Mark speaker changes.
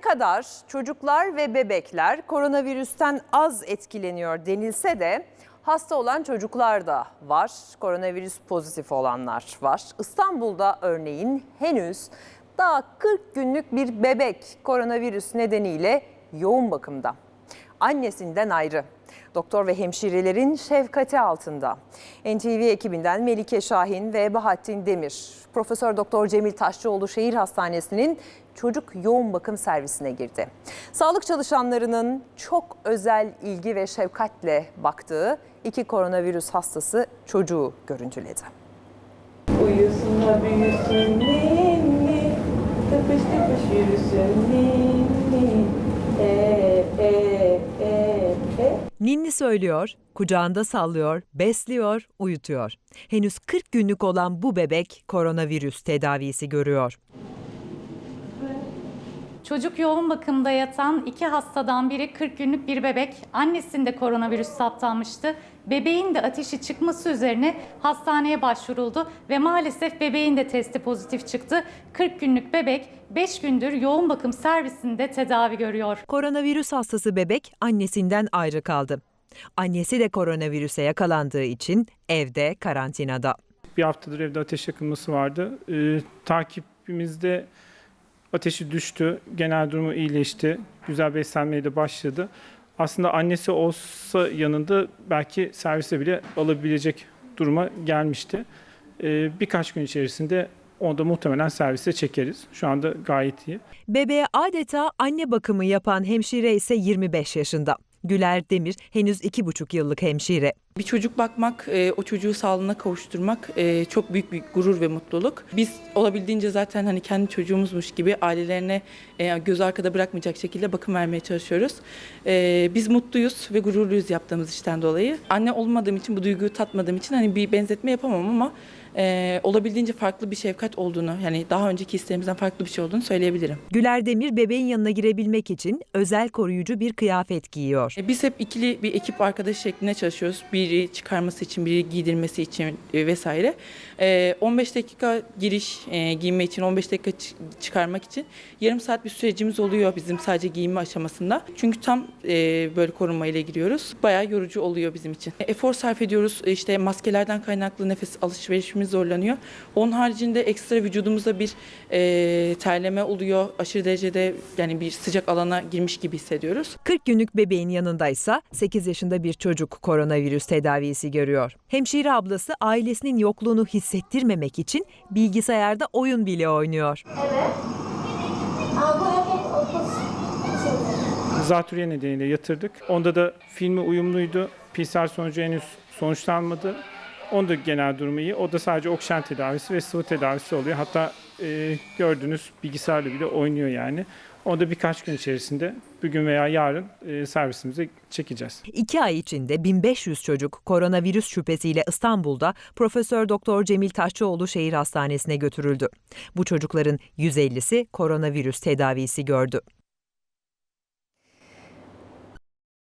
Speaker 1: kadar çocuklar ve bebekler koronavirüsten az etkileniyor denilse de hasta olan çocuklar da var. Koronavirüs pozitif olanlar var. İstanbul'da örneğin henüz daha 40 günlük bir bebek koronavirüs nedeniyle yoğun bakımda. Annesinden ayrı. Doktor ve hemşirelerin şefkati altında. NTV ekibinden Melike Şahin ve Bahattin Demir, Profesör Doktor Cemil Taşçıoğlu Şehir Hastanesi'nin çocuk yoğun bakım servisine girdi. Sağlık çalışanlarının çok özel ilgi ve şefkatle baktığı iki koronavirüs hastası çocuğu görüntüledi.
Speaker 2: Uyusun da büyüsün ninni Tıpış tıpış yürüsün ninni E e e e
Speaker 3: Ninni söylüyor, kucağında sallıyor, besliyor, uyutuyor. Henüz 40 günlük olan bu bebek koronavirüs tedavisi görüyor.
Speaker 4: Çocuk yoğun bakımda yatan iki hastadan biri 40 günlük bir bebek. Annesinde koronavirüs saptanmıştı. Bebeğin de ateşi çıkması üzerine hastaneye başvuruldu ve maalesef bebeğin de testi pozitif çıktı. 40 günlük bebek 5 gündür yoğun bakım servisinde tedavi görüyor.
Speaker 3: Koronavirüs hastası bebek annesinden ayrı kaldı. Annesi de koronavirüse yakalandığı için evde karantinada.
Speaker 5: Bir haftadır evde ateş yakınması vardı. Ee, takibimizde ateşi düştü, genel durumu iyileşti, güzel beslenmeye de başladı. Aslında annesi olsa yanında belki servise bile alabilecek duruma gelmişti. Ee, birkaç gün içerisinde onu da muhtemelen servise çekeriz. Şu anda gayet iyi.
Speaker 3: Bebeğe adeta anne bakımı yapan hemşire ise 25 yaşında. Güler Demir henüz 2,5 yıllık hemşire.
Speaker 6: Bir çocuk bakmak, e, o çocuğu sağlığına kavuşturmak e, çok büyük bir gurur ve mutluluk. Biz olabildiğince zaten hani kendi çocuğumuzmuş gibi ailelerine e, göz arkada bırakmayacak şekilde bakım vermeye çalışıyoruz. Biz mutluyuz ve gururluyuz yaptığımız işten dolayı. Anne olmadığım için, bu duyguyu tatmadığım için hani bir benzetme yapamam ama olabildiğince farklı bir şefkat olduğunu, yani daha önceki hislerimizden farklı bir şey olduğunu söyleyebilirim.
Speaker 3: Güler Demir bebeğin yanına girebilmek için özel koruyucu bir kıyafet giyiyor.
Speaker 6: Biz hep ikili bir ekip arkadaş şeklinde çalışıyoruz. Biri çıkarması için, biri giydirmesi için e, vesaire. E, 15 dakika giriş e, giyinme için, 15 dakika çı- çıkarmak için yarım saat bir sürecimiz oluyor bizim sadece giyinme aşamasında. Çünkü tam e, böyle korunma ile giriyoruz. Bayağı yorucu oluyor bizim için. E, Efor sarf ediyoruz. E, İşte maskelerden kaynaklı nefes alışverişimiz zorlanıyor. Onun haricinde ekstra vücudumuzda bir e, terleme oluyor. Aşırı derecede yani bir sıcak alana girmiş gibi hissediyoruz.
Speaker 3: 40 günlük bebeğin yanındaysa 8 yaşında bir çocuk koronavirüs tedavisi görüyor. Hemşire ablası ailesinin yokluğunu hissettirmemek için bilgisayarda oyun bile oynuyor.
Speaker 7: Evet.
Speaker 5: Zatürre nedeniyle yatırdık. Onda da filmi uyumluydu. PCR sonucu henüz sonuçlanmadı. Onda genel durumu iyi. O da sadece oksijen tedavisi ve sıvı tedavisi oluyor. Hatta e, gördüğünüz bilgisayarla bile oynuyor yani. Onu da birkaç gün içerisinde bugün veya yarın e, servisimize çekeceğiz.
Speaker 3: 2 ay içinde 1500 çocuk koronavirüs şüphesiyle İstanbul'da Profesör Doktor Cemil Taşçıoğlu Şehir Hastanesi'ne götürüldü. Bu çocukların 150'si koronavirüs tedavisi gördü.